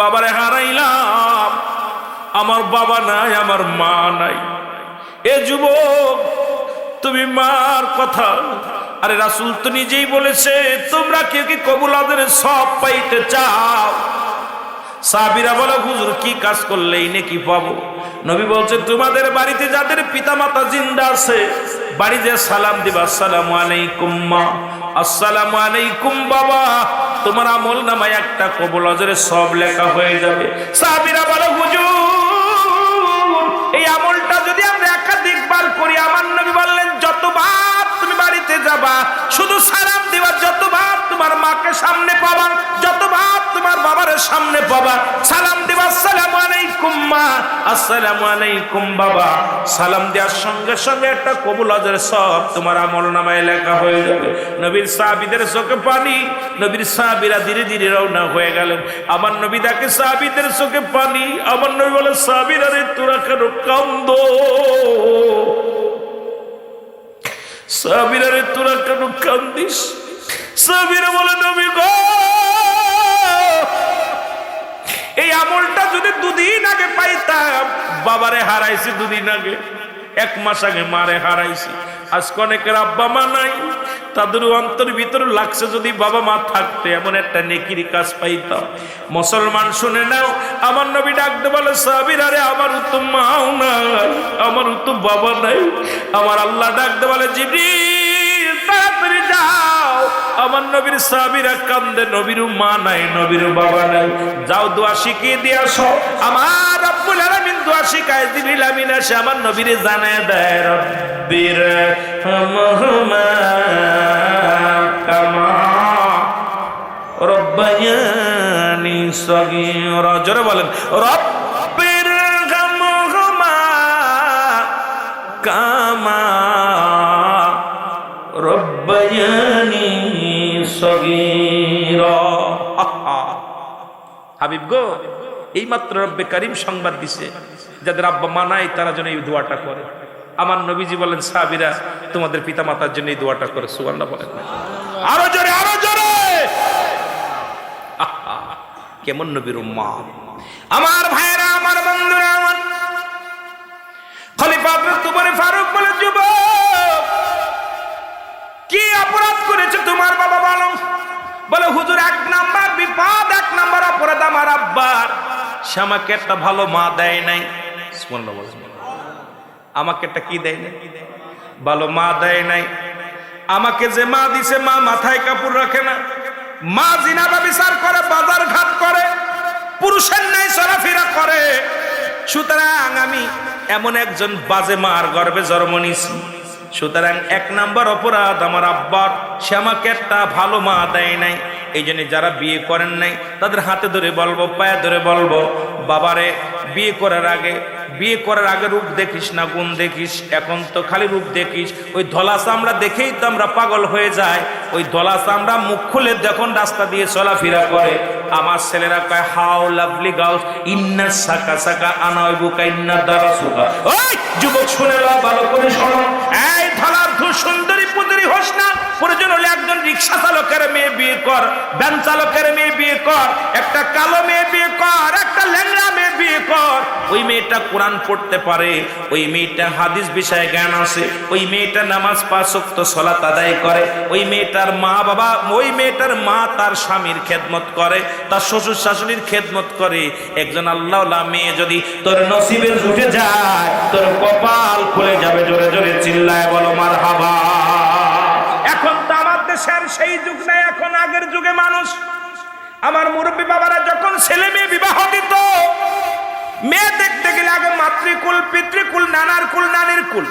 বাবারে হারাইলাম। আমার বাবা নাই, আমার মা নাই। এ যুবক, তুমি মার কথা। আরে রাসুল তো নিজেই বলেছে, তোমরা কেউ কি কবুল আদের সব পাইতে চাও? সাবিরা বলে, হুজুর, কি কাজ করলেই নাকি পাবো? নবী বলছে, তোমাদের বাড়িতে যাদের পিতামাতা জিন্দা আছে, বাড়িতে সালাম দিবা। সালাম আলাইকুম মা। আসসালামু আলাইকুম বাবা। তোমার আমল নামায় একটা কবুল অজরে সব লেখা হয়ে যাবে। সাবিরা বলে, হুজুর, এই আমলটা যদি আমরা একাধিকবার করি, আমার নবী বললেন, যতবার তুমি বাড়িতে যাবা, শুধু সালাম দেওয়া যতবার তোমার মাকে সামনে যতবার বাবার সামনে পাবা সালাম দিবা, আসসালামু আলাইকুম মা, আসসালামু আলাইকুম বাবা। সালাম দেওয়ার সঙ্গে সঙ্গে একটা কবুল আজের সব তোমার আমল নামায় লেখা হয়ে যাবে। নবীর সাহাবিদের চোখে পানি, নবীর সাহাবিরা ধীরে ধীরে রওনা হয়ে গেলেন। আমার নবী দেখে সাহাবিদের চোখে পানি, আমার নবী বলে, সাহাবিরা রে, তোরা কেন কান্দ সাহাবিরা রে, তোরা কেন কান্দিস? সাহাবিরা বলে, নবী গো আমলটা যদি দুদিন আগে পাইতাম, বাবারে হারাইছি দুদিন আগে। এক মাস আগে মারে হারাইছি। আজকে অনেকের আব্বা মা নাই তাদের অন্তর ভিতরে লাগছে যদি বাবা মা থাকতে, এমন একটা নেকির কাজ পাইতাম। মুসলমান শুনে নাও, আমার নবী ডাকতে বলে, সাবির, আরে আমার তো মাও নাই আমার তো বাবা নাই। আমার আল্লাহ ডাকতে বলে যাও আমার নবীর সাবিরা কান্দে নবীর মা নাই নবীর বাবা নাই। যাও দোয়া শিখিয়ে দিয়ে আসো। আমার রব্বুল আলামিন দোয়া শিখায়, জিবরিল আমিন আসে আমার নবীরে জানায় দেয়, রব্বির হামহুমা কামা রব্বায়ানি সগীরা। জোরে বলেন রব্বির হাবিব গো এই মাত্র রব্বে করিম সংবাদ দিছে, যাদের আব্বা মানায় তারা যেন এই দোয়াটা করে। আমার নবীজি বলেন, সাহাবিরা, তোমাদের পিতা মাতার জন্য এই দোয়াটা করে সুবর্ণা বলেন। আরও জোরে আরও জোরে! কেমন নবীর মা আমার ভাইরা আমার বন্ধুরা, আমার খলিফা তোমার ফারুক বলে, যুবক! হুজুর, এক নাম্বার বিপদ, এক নাম্বার অপরাধ আমার আব্বার। সে আমাকে একটা ভালো মা দেয় নাই। আমাকে একটা কি দেয় নাই? ভালো মা দেয় নাই। আমাকে যে মা দিছে, মা মাথায় কাপড় রাখে না। মা জিনাবা বিচার করে, বাজার ঘাট করে, পুরুষের নাই চলাফেরা করে। সুতরাং আমি এমন একজন বাজে মার গর্বে জন্ম নিছি সুতরাং এক নাম্বার অপরাধ আমার আব্বার। সে আমাকে একটা ভালো মা দেয় নাই। এই জন্য যারা বিয়ে করেন নাই, তাদের হাতে ধরে বলব, পায়ে ধরে বলব, বাবারে, বিয়ে করার আগে, বিয়ে করার আগে রূপ দেখিস না, গুণ দেখিস, এখন তো খালি রূপ দেখিস। ওই ধলা চামড়া দেখেই তো আমরা পাগল হয়ে যায় ওই ধলা চামড়া মুখ খুলে যখন রাস্তা দিয়ে চলাফেরা করে, আমার ছেলেরা কয়, হাও লাভলি গার্লস ইন্না সাকা সাকা আনয় বুকা ইন্না দারা সুকা ওই, যুবক শুনে ভালো করে শোনো। এই ধলার ধু সুন্দরী পুদরি হোস না। প্রয়োজন হলে একজন রিক্সা চালকের মেয়ে বিয়ে কর, ভ্যান চালকের মেয়ে বিয়ে কর, একটা কালো মেয়ে বিয়ে কর, একটা ল্যাংড়া মেয়ে বিয়ে কর। ওই মেয়েটা কোরআন পড়তে পারে, ওই মেয়েটা হাদিস বিষয়ে জ্ঞান আছে, ওই মেয়েটা নামাজ পাঁচ ওয়াক্ত সলাত আদায় করে, ওই মেয়েটার মা বাবা, ওই মেয়েটার মা তার স্বামীর খেদমত করে, তার শ্বশুর শাশুড়ির খেদমত করে। একজন আল্লাহ মেয়ে যদি তোর নসিবে উঠে যায়, তোর কপাল খুলে যাবে, জোরে জোরে চিল্লায় বলো মার হাবা আমার সেই যুগ নাই, এখন আগের যুগে মানুষ। আমার মুরব্বী বাবারা যখন ছেলে মেয়ে বিবাহ দিত, মেয়ে দেখতে গেলে আগে মাতৃকুল, পিতৃকুল, নানার কুল, নানির কুল।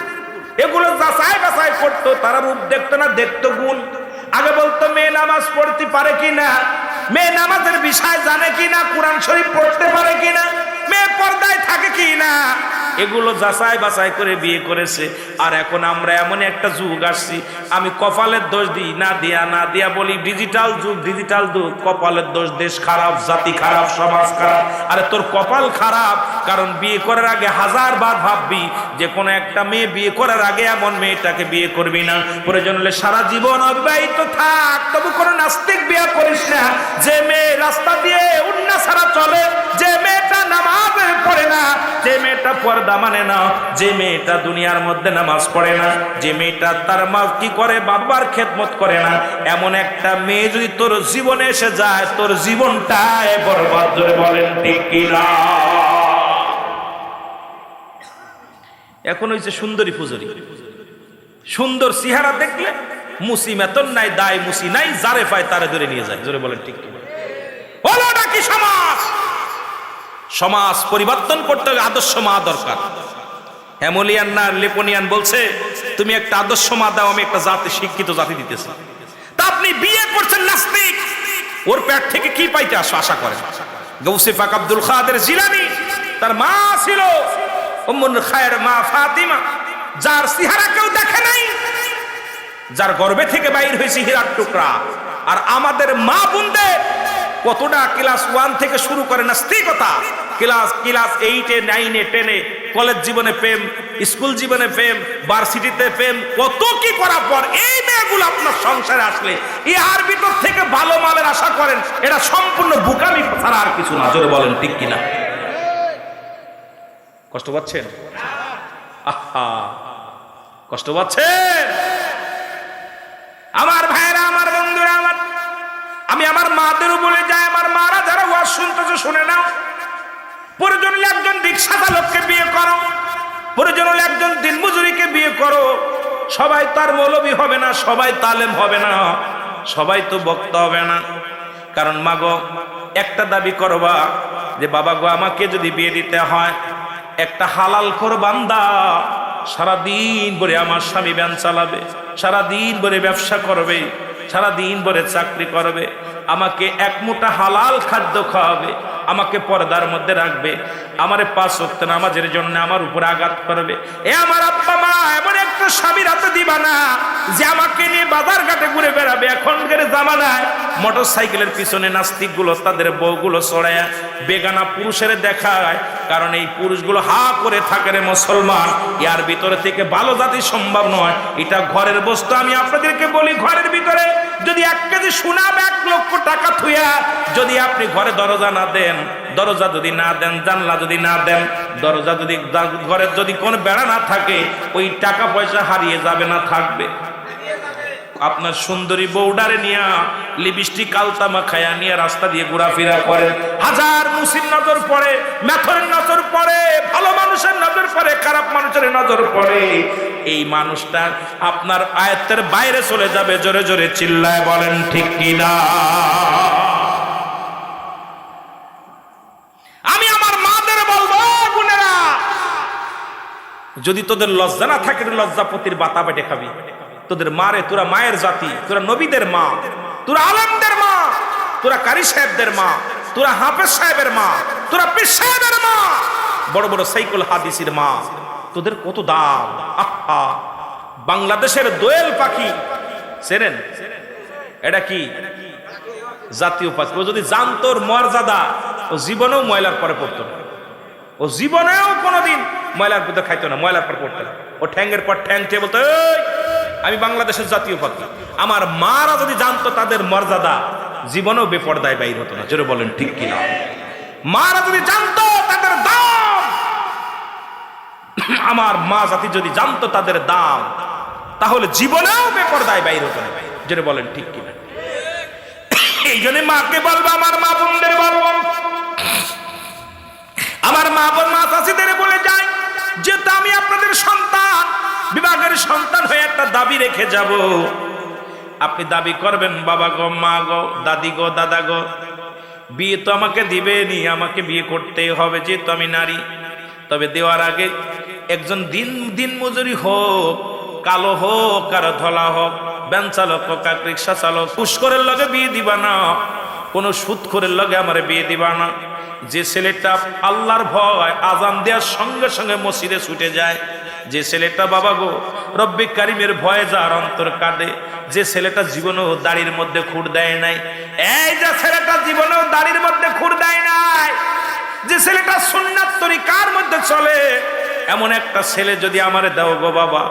এগুলো যাচাই বাছাই করতো, তারা রূপ দেখতো না, দেখতো গুণ। আগে বলতো, মেয়ে নামাজ পড়তে পারে কিনা? মেয়ে নামাজের বিষয় জানে কিনা? কোরআন শরীফ পড়তে পারে কিনা? মেয়ে পর্দায় থাকে কিনা? এগুলো যাচাই বাছাই করে বিয়ে করেছে। আর এখন আমরা এমন একটা যুগ আসছি। আমি কপালের দোষ দিই, না দিয়া না দিয়া বলি, ডিজিটাল যুগ ডিজিটাল যুগ। কপালের দোষ, দেশ খারাপ, জাতি খারাপ, সমাজ খারাপ। আরে তোর কপাল খারাপ, কারণ বিয়ে করার আগে হাজার বার ভাববি, যে কোনো একটা মেয়ে বিয়ে করার আগে এমন মেয়েটাকে বিয়ে করবি না। প্রয়োজন হলে সারা জীবন অবিবাহিত মতো থাক, তবু কোনো নাস্তিক বিয়া করিস না। যে মেয়ে রাস্তা দিয়ে উন্না ছাড়া চলে, যে মেয়েটা নামাজ পড়ে না, যে মেয়েটা পর্দা মানে না, যে মেয়েটা দুনিয়ার মধ্যে নামাজ পড়ে না, যে মেয়েটা তার মা কি করে, বাবার খেদমত করে না। এমন একটা মেয়ে যদি তোর জীবনে এসে যায়, তোর জীবনটায় বরবাদ ধরে বলেন, ঠিক না? এখন হয়েছে সুন্দরী পুজোরি, সুন্দর চেহারা দেখলে মুসি মেতন নাই, দায় মুসি নাই, যারে পায় তারে ধরে নিয়ে যায়। জোরে বলেন ঠিক নাকি সমাজ? সমাজ পরিবর্তন করতে হলে আদর্শ মা দরকার। হ্যামোলিয়ান না লেপোনিয়ান বলছে, তুমি একটা আদর্শ মা দাও, আমি একটা জাতি, শিক্ষিত জাতি দিতেছি। তা আপনি বিয়ে করছেন নাস্তিক। ওর পেট থেকে কি পাইতে আসো, আশা করেন। গৌসে পাক আব্দুল খাদের জিলানি, তার মা ছিল খায়ের মা ফাতিমা, যার সিহারা কেউ দেখে নাই যার গর্ভে থেকে বাইর হয়েছে হীরার টুকরা। আর আমাদের মা বোনদের কতটা ক্লাস ওয়ান থেকে শুরু করে নাস্তিকতা? ক্লাস ক্লাস এইটে নাইনে টেনে কলেজ জীবনে প্রেম স্কুল জীবনে প্রেম ভার্সিটিতে প্রেম, কত কি করার পর এই মেয়েগুলো আপনার সংসারে আসলে ইহার ভিতর থেকে ভালো মালের আশা করেন এটা সম্পূর্ণ বুকামি ছাড়া আর কিছু না। জোরে বলেন, ঠিক কিনা? কষ্ট পাচ্ছেন? আহা! কষ্ট পাচ্ছেন? আমার ভাইরা, আমার বন্ধুরা, আমার আমি আমার মাদেরও বলে যাই, আমার মারা যারা ওয়াজ শুনতেছে, শুনে নাও। প্রয়োজন হলে একজন রিক্সা চালককে বিয়ে করো। প্রয়োজন হলে একজন দিনমজুরিকে বিয়ে করো। সবাই তার মৌলবী হবে না, সবাই তালেম হবে না। সবাই তো বক্তা হবে না। কারণ মাগো, একটা দাবি করবা যে, বাবা গো, আমাকে যদি বিয়ে দিতে হয়, একটা হালাল কর বান্দা সারাদিন ভরে আমার স্বামী ব্যান চালাবে। সারাদিন ভরে ব্যবসা করবে, সারাদিন ভরে চাকরি করবে, আমাকে এক মুঠা হালাল খাদ্য খাওয়াবে, আমাকে পর্দার মধ্যে রাখবে, আমারে পাঁচ সত্য নামাজের জন্য আমার উপর আঘাত করবে। এ আমার আব্বা মা, এমন একটা স্বামীর হাতে দিবা না যে আমাকে নিয়ে বাজার ঘাটে ঘুরে বেড়াবে। এখনকার জামানায় মোটর সাইকেলের পিছনে নাস্তিকগুলো তাদের বউগুলো চড়ায় বেগানা পুরুষের দেখায়, কারণ এই পুরুষগুলো হা করে থাকে রে মুসলমান। ইয়ার ভিতরে থেকে ভালো জাতি সম্ভব নয়, এটা ঘরের বস্তু আমি আপনাদেরকে বলি, ঘরের ভিতরে যদি এক কেজি সুনাম এক লক্ষ টাকা থুয়া যদি আপনি ঘরে দরজা না দেন, দরজা যদি না দেন, জানলা যদি না দেন, দরজা যদি, ঘরের যদি কোনো বেড়া না থাকে, ওই টাকা পয়সা হারিয়ে যাবে না, থাকবে। আপনার সুন্দরী বৌডারে নিয়া লিপস্টিক আলতামা খায়া নিয়ে রাস্তা দিয়ে ঘোরাফেরা করেন হাজার মুসির নজর পড়ে মেথরের নজর পড়ে, ভালো মানুষের নজর পড়ে, খারাপ মানুষের নজর পড়ে। এই মানুষটা আপনার আয়ত্তের বাইরে চলে যাবে, জোরে জোরে চিল্লায় বলেন, ঠিক কিনা? আমি আমার মাদের বলব বোনেরা, যদি তোদের লজ্জা না থাকে লজ্জাপতির বাতা পেটে খাবি। তোদের মারে তোরা মায়ের জাতি তোরা নবীদের মা তোরা আলমদের মা তোরা কারি সাহেবদের মা তোরা হাফেজ সাহেবের মা তোরা পীর সাহেবের মা বড় বড় সাইকুল হাদিসির মা। তোদের কত দাম? আহা! বাংলাদেশের দোয়েল পাখি। সেরেন এটা কি? জাতীয় পাখি। ও যদি জানতোর মর্যাদা ও জীবনেও ময়লার পরে পড়তো না। ও জীবনেও কোনোদিন ময়লার ভিতরে খাইতো না ময়লার পর পড়তো না। ও ঠ্যাঙ্গের পর ঠ্যাং টেয়ে বলতো "এই, আমি বাংলাদেশের জাতীয় পাখি। আমার মারা যদি জানতো তাদের মর্যাদা, জীবনেও বেপর্দায় বাইর হতো না। জোরে বলেন, ঠিক কিনা? মারা যদি জানতো তাদের দাম, আমার মা জাতি যদি জানতো তাদের দাম, তাহলে জীবনেও বেপর্দায় বাইর হতো না। জোরে বলেন, ঠিক কিনা? এই জন্য মাকে বলব, আমার মা বোনদের বলব। আমার মা বোন, মা চাষিদের বলে যায়, যেহেতু আমি আপনাদের সন্তান বিভাগের সন্তান হয়ে একটা দাবি রেখে যাব। আপনি দাবি করবেন, বাবা গো, মা গো, দাদি গো, দাদা গো, বিয়ে তো আমাকে দিবেনি আমাকে বিয়ে করতেই হবে, যেহেতু আমি নারী। তবে দেওয়ার আগে একজন দিন দিন মজুরি হোক, কালো হোক, আর ধলা হোক ব্যান চালক হোক, আর রিক্সা চালক, পুষ্করের লগে বিয়ে দিবা না, কোনো সুৎখরের লগে আমার বিয়ে দিবা না। যে ছেলেটা আল্লাহর ভয়, আজান দেওয়ার সঙ্গে সঙ্গে মসজিদে ছুটে যায় যে ছেলেটা বাবা গো, রব্বি কারিমের ভয়ে যার অন্তর কাঁদে, যে ছেলেটা জীবনেও দাড়ির মধ্যে খুঁড় দেয় নাই, এই যে ছেলেটা জীবনেও দাড়ির মধ্যে খুঁড় দেয় নাই, যে ছেলেটা সুন্নাত তরিকার মধ্যে চলে, এমন একটা ছেলে যদি আমারে দাও গো বাবা,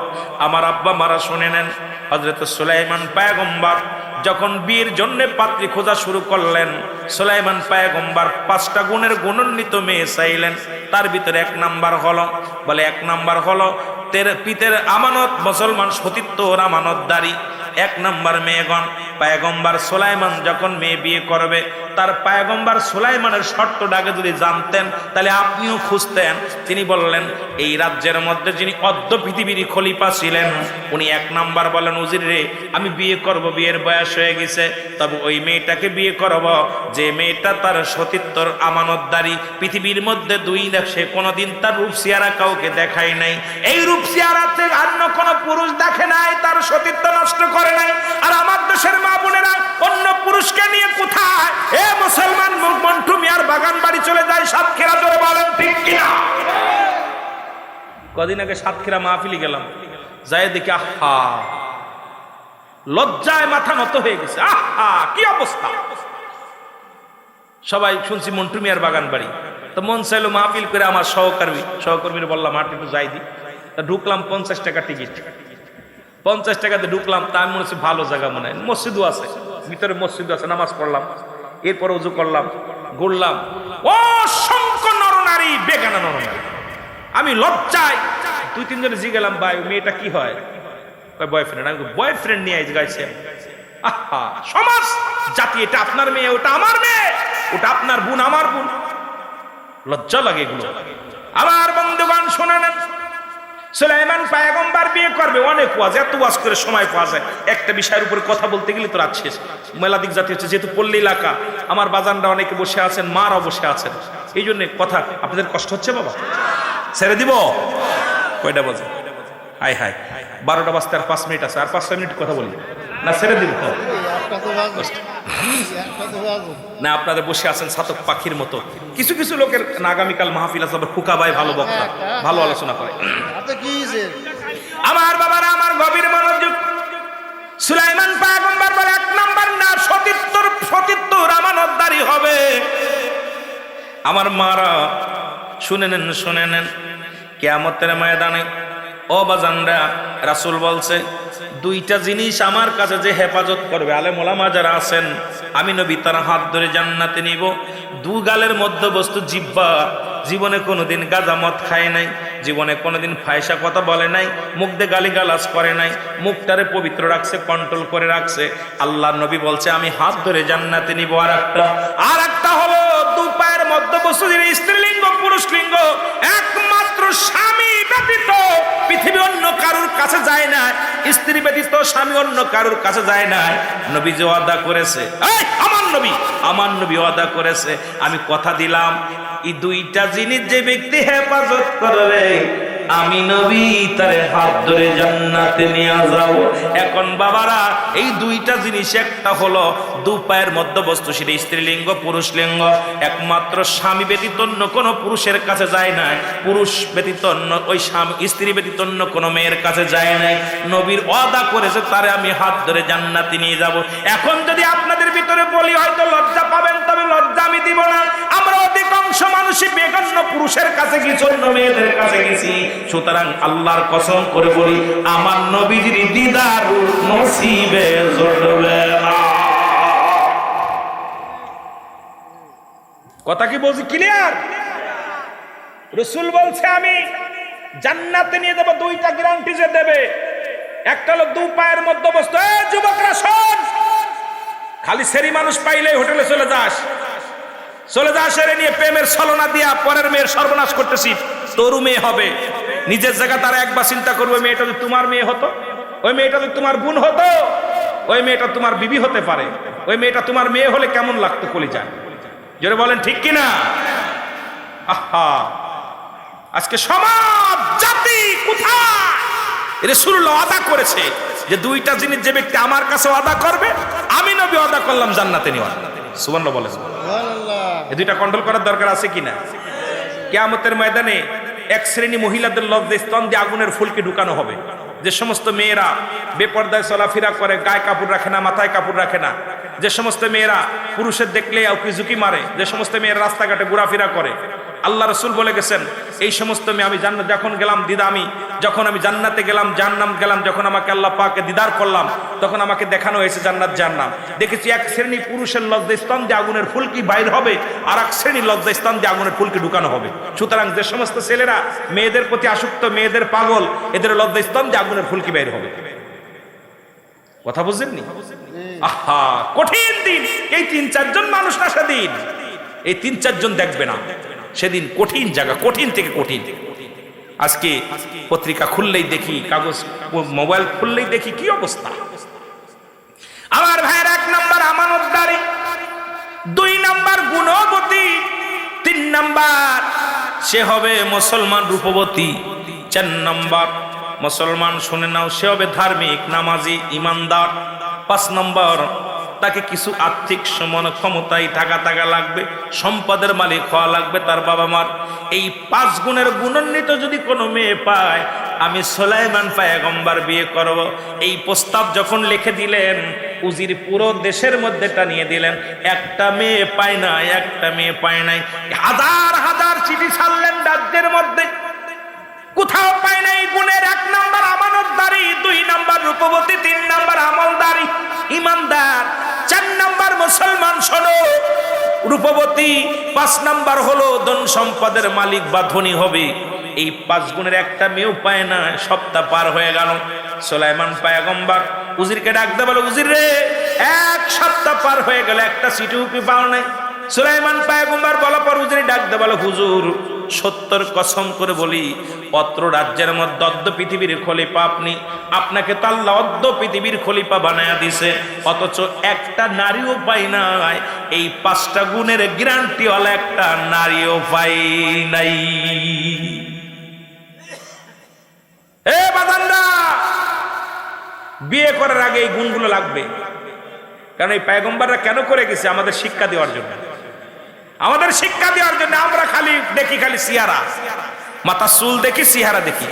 আমার আব্বা মারা শুনে নেন হজরত সুলাইমান পায়গম্বার যখন বীর জন্যে পাত্রী খোঁজা শুরু করলেন, সোলাইমান পায়গম্বার পাঁচটা গুণের গুণান্বিত মেয়ে চাইলেন। তার ভিতরে এক নাম্বার হলো, বলে এক নাম্বার হলো, তের পিতের আমানত, মুসলমান সতীত্বর আমানতদারি। এক নাম্বার মেয়েগণ পায়গম্বার সুলাইমান যখন মেয়ে বিয়ে করবে, তার পায়গম্বার সুলাইমানের শর্তটাকে যদি জানতেন, তাহলে আপনিও খুঁজতেন। তিনি বললেন, এই রাজ্যের মধ্যে যিনি অর্ধ পৃথিবীর খলিফা ছিলেন, উনি এক নাম্বার বলেন উজির রে, আমি বিয়ে করব, বিয়ের বয়স হয়ে গেছে, তবে ওই মেয়েটাকে বিয়ে করব। যে মেয়েটা তার সতীত্বর আমানতদারি, পৃথিবীর মধ্যে দুই সে কোনোদিন তার রূপ চেহারা কাউকে দেখায় নাই। এই রূপ চেহারা থেকে অন্য কোনো পুরুষ দেখে নাই, তার সতীত্ব নষ্ট করে নাই। আর আমার দেশের বোনেরা, অন্য পুরুষকে নিয়ে কোথায়? এ মুসলমান মন্টু মিয়ার বাগান বাড়ি চলে যায়, সাতক্ষীরা ধরে বলেন, ঠিক কিনা? কদিন আগে সাতক্ষীরা মাহফিলি গেলাম। দেখি, আহা, লজ্জায় মাথা নত হয়ে গেছে। আহা, কি অবস্থা? সবাই শুনছি মন্টু মিয়ার বাগান বাড়ি। তো মন চাইলো মাহফিল করে, আমার সহকর্মী সহকর্মীর বললাম হাট একটু যাই দি। ঢুকলাম পঞ্চাশ টাকা টিকিট। পঞ্চাশ টাকাতে ঢুকলাম, তা আমি মনে হচ্ছে ভালো জায়গা মনে হয়। মসজিদও আছে, ভিতরে মসজিদও আছে, নামাজ পড়লাম। এরপর উজু করলাম, ঘুরলাম। অসংখ্য নরনারী, বেগানা নরনারী। আমি লজ্জায় দুই, তিনজনে জি গেলাম, ভাই মেয়েটা কি হয়? বয়ফ্রেন্ড আমি বয়ফ্রেন্ড নিয়ে গাইছে। আহা, সমাজ, জাতি, এটা আপনার মেয়ে, ওটা আমার মেয়ে, ওটা আপনার বোন, আমার বোন। লজ্জা লাগে এগুলো। আমার বন্ধুগণ, শুনে নেন। সুলাইমান পায়গম্বার বিয়ে করবে অনেক ওয়াজ এত ওয়াজ করে সময় পাওয়া যায়। একটা বিষয়ের উপরে কথা বলতে গেলে তো রাত শেষ। মেলাদিক জাতি হচ্ছে যেহেতু পল্লী এলাকা আমার বাজানরা অনেকে বসে আছেন মারাও বসে আছেন। এই জন্য কথা আপনাদের কষ্ট হচ্ছে বাবা? ছেড়ে দিব? কয়টা বাজে? হাই হাই। বারোটা বাজতে আর পাঁচ মিনিট আছে। আর পাঁচ ছয় মিনিট কথা বলি। না ছেড়ে দিব। একটা না আপনারা বসে আছেন ছাতক পাখির মতো। কিছু কিছু লোকের আগামীকাল মাহফিল আছে আবার খুকা ভাই ভালো বক্তা ভালো আলোচনা করে। আমার বাবারা আমার গভীর মনোযোগ। সুলাইমান পায়গম্বর বলে এক নাম্বার না সতীত্বর সতীত্বর আমানতদারি হবে। আমার মারা শুনে নেন শুনে নেন কেয়ামতের ময়দানে ও বাজানরা, রাসুল বলছে, দুইটা জিনিস আমার কাছে যে হেফাজত করবে আলে মোলামা যারা আছেন, আমি নবী তার হাত ধরে জান্নাতে নিব। দু গালের মধ্যবস্তু জিব্বা জীবনে কোনোদিন গাঁজা মদ খায় নাই, জীবনে কোনোদিন ফায়সা কথা বলে নাই, মুখ দিয়ে গালি গালাজ করে নাই, মুখটারে পবিত্র রাখছে কন্ট্রোল করে রাখছে। আল্লাহ নবী বলছে, আমি হাত ধরে জান্নাতে নিব আর একটা আর একটা হলো দু পায়ের মধ্যবস্তু, যিনি স্ত্রীলিঙ্গ, পুরুষলিঙ্গ, একমাত্র স্বামী ব্যতীত পৃথিবী অন্য কারোর কাছে যায় না। স্ত্রী ব্যতীত স্বামী অন্য কারোর কাছে যায় না। নবী যে ওয়াদা করেছে। আমার নবী আমার নবী ওয়াদা করেছে। আমি কথা দিলাম। এই দুইটা জিনিস যে ব্যক্তি হেফাজত করবে আমি নবী, তারে হাত ধরে জান্নাতে নিয়ে যাব এখন বাবারা, এই দুইটা জিনিস, একটা হলো দু পায়ের মধ্যবস্তু, সেটা স্ত্রীলিঙ্গ, পুরুষলিঙ্গ। একমাত্র স্বামী ব্যতীত অন্য কোনো পুরুষের কাছে যায় না পুরুষ ব্যতীত অন্য, ওই স্বামী, স্ত্রী ব্যতীত অন্য কোনো মেয়ের কাছে যায় নাই। নবীর ওয়াদা করেছে, তারে আমি হাত ধরে জান্নাতে নিয়ে যাব। এখন যদি আপনাদের ভিতরে বলি, হয়তো লজ্জা পাবেন, তবে লজ্জা আমি দিব না। আমরা অধিকাংশ মানুষই বেগান্য পুরুষের কাছে গেছি অন্য মেয়েদের কাছে গেছি। সুতরাং আল্লাহর কসম করে বলি, আমার নবীজির দিদার নসিবে জড়বে কথা কি বলছি ক্লিয়ার রসুল বলছে, আমি জান্নাতে নিয়ে যাব, দুইটা গ্যারান্টি যে দেবে। একটা হলো দু পায়ের মধ্যবস্তু যুবকরা, শোন! খালি সেরি মানুষ পাইলে হোটেলে চলে যাস। চলে যাস এরে নিয়ে প্রেমের ছলনা দিয়া পরের মেয়ের সর্বনাশ করতেছি। তোরও মেয়ে হবে। নিজের জায়গা তারা একবার চিন্তা করবে মেয়েটা যদি তোমার মেয়ে হতো, ওই মেয়েটা যদি তোমার বোন হতো, ওই মেয়েটা তোমার বিবি হতে পারে। ওই মেয়েটা তোমার মেয়ে হলে কেমন লাগতো কলিজা? জোরে বলেন, ঠিক কিনা? আহা! আজকে সমাজ, জাতি কোথায়? রসুল্লাহ আদা করেছে যে দুইটা জিনিস যে ব্যক্তি আমার কাছে আদা করবে, আমি নবী আদা করলাম জান্নাতে নেওয়া সুবর্ণ বলে সুবহানাল্লাহ এই দুইটা কন্ট্রোল করার দরকার আছে কিনা? কেয়ামতের ময়দানে এক শ্রেণি মহিলাদের লব্ধে স্তন দিয়ে আগুনের ফুলকে ঢুকানো হবে। যে সমস্ত মেয়েরা বেপর্দায় চলাফেরা করে, গায়ে কাপড় রাখে না, মাথায় কাপড় রাখে না। যে সমস্ত মেয়েরা পুরুষের দেখলে ঝুঁকি মারে। যে সমস্ত মেয়েরা রাস্তাঘাটে ঘোরাফেরা করে। আল্লাহ রসুল বলে গেছেন, এই সমস্ত মেয়ে আমি জান্নাত যখন গেলাম দিদা আমি, যখন আমি জান্নাতে গেলাম জান্নাম গেলাম, যখন আমাকে আল্লাহ পাকে দিদার করলাম, তখন আমাকে দেখানো হয়েছে জান্নাত জান্নাম দেখেছি এক শ্রেণি পুরুষের লজ্জা স্থান দিয়ে আগুনের ফুলকি বাইর হবে, আর এক শ্রেণি লজ্জা স্থান দিয়ে আগুনের ফুলকি ঢুকানো হবে। সুতরাং যে সমস্ত ছেলেরা, মেয়েদের প্রতি আসক্ত, মেয়েদের পাগল, এদের লজ্জা স্থান দিয়ে আগুনের ফুলকি বাইর হবে। কথা বুঝলেননি আহা, কঠিন দিন। এই তিন চারজন মানুষ না সেদিন? এই তিন চারজন দেখবে না। সেদিন কঠিন জায়গা, কঠিন থেকে কঠিন। আজকে পত্রিকা খুললেই দেখি, কাগজ, মোবাইল খুললেই দেখি কি অবস্থা। আমার ভাইয়ের এক নাম্বার আমানতদারি, দুই নাম্বার গুণবতী, তিন নাম্বার সে হবে মুসলমান রূপবতী, চার নাম্বার মুসলমান, শুনে নাও, সে হবে ধার্মিক, নামাজি, ইমানদার, পাঁচ নম্বর তাকে কিছু আর্থিক সমান ক্ষমতায় থাকা টাকা লাগবে, সম্পদের মালিক হওয়া লাগবে তার বাবা মার। এই পাঁচ গুণের গুণান্বিত যদি কোনো মেয়ে পায়, আমি সোলাইমান পায়গম্বার বিয়ে করব। এই প্রস্তাব যখন লিখে দিলেন, উজির পুরো দেশের মধ্যে টানিয়ে দিলেন, একটা মেয়ে পায় না, একটা মেয়ে পায় নাই। হাজার হাজার চিঠি ছাড়লেন রাজ্যের মধ্যে। কোথাও পায় নাই গুণের এক নাম্বার আমানতদারি, দুই নাম্বার রূপবতী, তিন নাম্বার আমলদারি। ইমানদার, চার নাম্বার মুসলমান, শোনো। রূপবতী, পাঁচ নাম্বার হলো ধন সম্পদের মালিক বা ধনী হবে। এই পাঁচ গুণের একটা মেয়েও পায় না, সপ্তাহ পার হয়ে গেল। সোলাইমান পায়গম্বার, উজিরকে ডাকতে বলো, উজির রে, এক সপ্তাহ পার হয়ে গেল, একটা সিটি উপি পাও নাই। সুলাইমান পায়গম্বার বলা পর উজিরে ডাকতে বলো, হুজুর সত্তর কসম করে বলি, অত্র রাজ্যের মধ্যে অদ্য পৃথিবীর খলিফা আপনি। আপনাকে তো আল্লাহ অদ্য পৃথিবীর খলিফা বানায়া দিছে। অথচ একটা নারীও পাই নাই। এই পাঁচটা গুণের গ্যারান্টিওয়ালা একটা নারীও পাই নাই। এ বিয়ে করার আগে এই গুণগুলো লাগবে। কারণ এই পায়গম্বাররা কেন করে গেছে? আমাদের শিক্ষা দেওয়ার জন্য। আমাদের শিক্ষা দেওয়ার জন্য আমরা খালি দেখি খালি সিয়ারা। মাথা চুল দেখি সিহারা দেখি।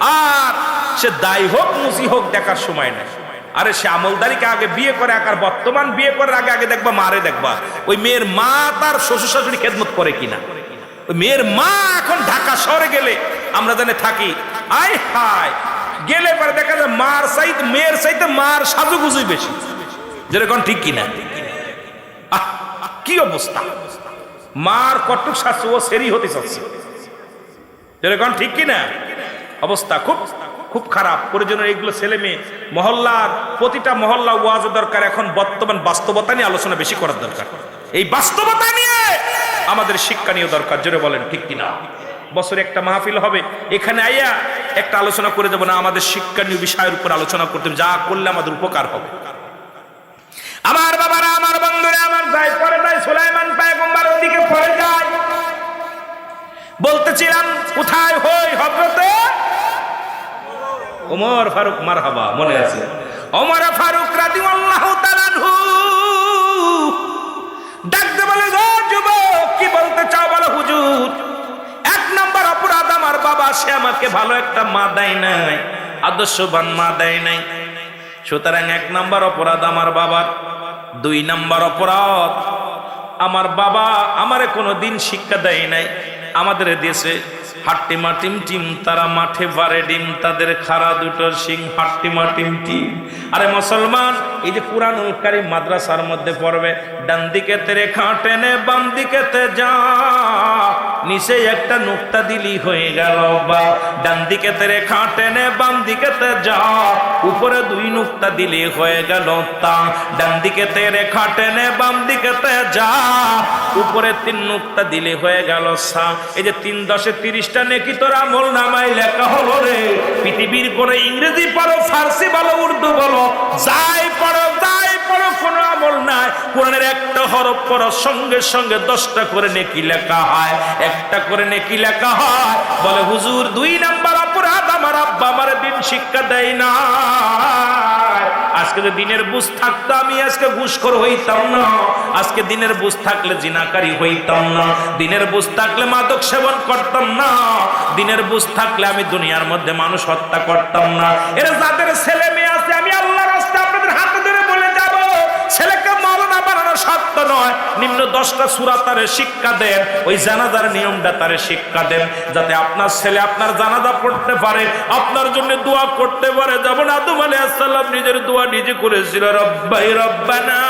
আর সে দায় হোক মুসি হোক দেখার সময় নেই। আরে সে আমলদারিকে আগে বিয়ে করে আকার বর্তমান বিয়ে করার আগে আগে দেখবা মারে দেখবা। ওই মেয়ের মা তার শ্বশুর শাশুড়ি খেদমত করে কিনা। ওই মেয়ের মা এখন ঢাকা শহরে গেলে আমরা জানে থাকি। আয় হায় গেলে পরে দেখা যায় মার সাইত মেয়ের সাইতে মার সাজুগুজুই বেশি। যেরকম ঠিক কিনা। আহ, কি অবস্থা? মার কটুক শাস্তি ও সেরি হতে চাচ্ছে। যেরকম ঠিক কিনা? অবস্থা খুব খুব খারাপ। প্রয়োজনের এইগুলো ছেলে মেয়ে, মহল্লার প্রতিটা মহল্লা ওয়াজ দরকার। এখন বর্তমান বাস্তবতা নিয়ে আলোচনা বেশি করার দরকার। এই বাস্তবতা নিয়ে আমাদের শিক্ষা নিয়ে দরকার, জোরে বলেন, ঠিক কিনা? বছরে একটা মাহফিল হবে, এখানে আইয়া একটা আলোচনা করে দেবো না, আমাদের শিক্ষা নিয়ে বিষয়ের উপর আলোচনা করতে যা করলে আমাদের উপকার হবে। আমার বাবারা, আমার বন্ধুরা, আমার যাই পরে যাই সুলাইমান পায়গম্বার ওদিকে পরে যায়। বলতেছিলাম, কোথায় হই হজরতে ওমর ফারুক মারহাবা, মনে আছে? ওমর ফারুক রাদিয়াল্লাহু তাআলা ডাকতে বলে, গো যুবক, কি বলতে চাও বলো হুজুর? এক নম্বর অপরাধ আমার বাবা, সে আমাকে ভালো একটা মা দেয় নাই, আদর্শবান মা দেয় নাই। সুতরাং এক নম্বর অপরাধ আমার বাবার দুই নম্বর অপরাধ, আমার বাবা আমারে কোনো দিন শিক্ষা দেয় নাই। আমাদের দেশে হাট্টিমা টিম টিম, তারা মাঠে বারে ডিম, তাদের খারা দুটো সিং হাট্টিমা টিম টিম। আরে মুসলমান, এই যে পুরানুল কারিম মাদ্রাসার মধ্যে পড়বে, ডান দিকে তেরে খাটেনে বাম দিকেতে যা। নিচে একটা নুক্তা দিলি হয়ে গেল, বা ডান দিকে তেরে খাটেনে বাম দিকে তে যা। উপরে দুই নুক্তা দিলি হয়ে গেল তা। ডান দিকে তেরে খাটেনে বাম দিকে তে যা। উপরে তিন নুক্তা দিলে হয়ে গেল সা। এই যে তিন দশে তিরিশটা নেকি তোর আমল নামাই লেখা হলো রে। পৃথিবীর করে ইংরেজি পড়ো, ফার্সি বলো, উর্দু বলো, যাই কোনো আমল নাই। কোরআনের একটা হরফ পড়ো সঙ্গে সঙ্গে দশটা করে নেকি লেখা হয়। একটা করে নেকি লেখা হয়। বলে, হুজুর, দুই নাম্বার অপরাধ আমার আব্বা আমার দিন শিক্ষা দেয় না। আজকে যদি দিনের বুঝ থাকতো, আমি আজকে ঘুষখোর হইতাম না। আজকে দিনের বুঝ থাকলে জিনাকারী হইতাম না। দিনের বুঝ থাকলে মাদক সেবন করতাম না। দিনের বুঝ থাকলে আমি দুনিয়ার মধ্যে মানুষ হত্যা করতাম না। এরা যাদের ছেলে মেয়ে বানানো সত্য নয়, নিম্ন দশটা সুরা তারে শিক্ষা দেন, ওই জানাজার নিয়মটা তারে শিক্ষা দেন, যাতে আপনার ছেলে আপনার জানাজা পড়তে পারে, আপনার জন্য দোয়া করতে পারে। যেমন আদম সালাম নিজের দোয়া নিজে করেছিল, রব্বাই রব্বানা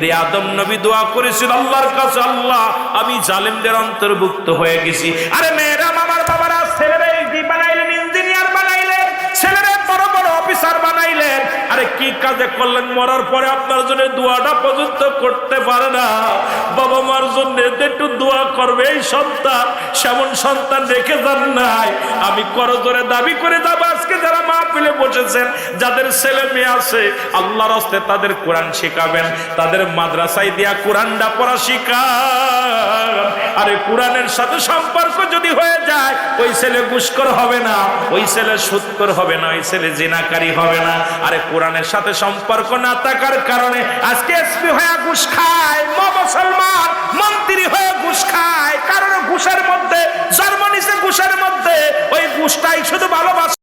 রে আদম নবী দোয়া করেছিল, আল্লাহর কাছে আল্লাহ, আমি জালেমদের অন্তর্ভুক্ত হয়ে গেছি। আরে মেয়েরা, মামার বাবারা, ছেলেরা বানাইলেন, ইঞ্জিনিয়ার বানাইলেন, ছেলেরা বড় বড় অফিসার বানাইলেন। আরে কি কাজে করলেন? মরার পরে আপনার জন্য দোয়াটা পর্যন্ত করতে পারে না। বাবা মার জন্য একটু দোয়া করবে, এই সন্তান, সেমন সন্তান রেখে যান নাই। আমি করজোরে দাবি করে যাব। আজকে যারা মা পেলে বসেছেন, যাদের ছেলে মেয়ে আছে, আল্লাহর হস্তে তাদের কোরআন শেখাবেন। তাদের মাদ্রাসায় দিয়া কোরআনটা পড়া শিখান। আরে কোরআনের সাথে সম্পর্ক যদি হয়ে যায়, ওই ছেলে গুস্কর হবে না, ওই ছেলে সুৎকর হবে না, ওই ছেলে জেনাকারী হবে না। আরে কোরআনের সাথে সম্পর্ক না থাকার কারণে আজকে এসপি হয়ে ঘুষ খায় মুসলমান, মন্ত্রী ঘুষ খায় কারণ ঘুষের মধ্যে জন্ম ঘুষের মধ্যে ওই ঘুষটাই শুধু ভালোবাসা।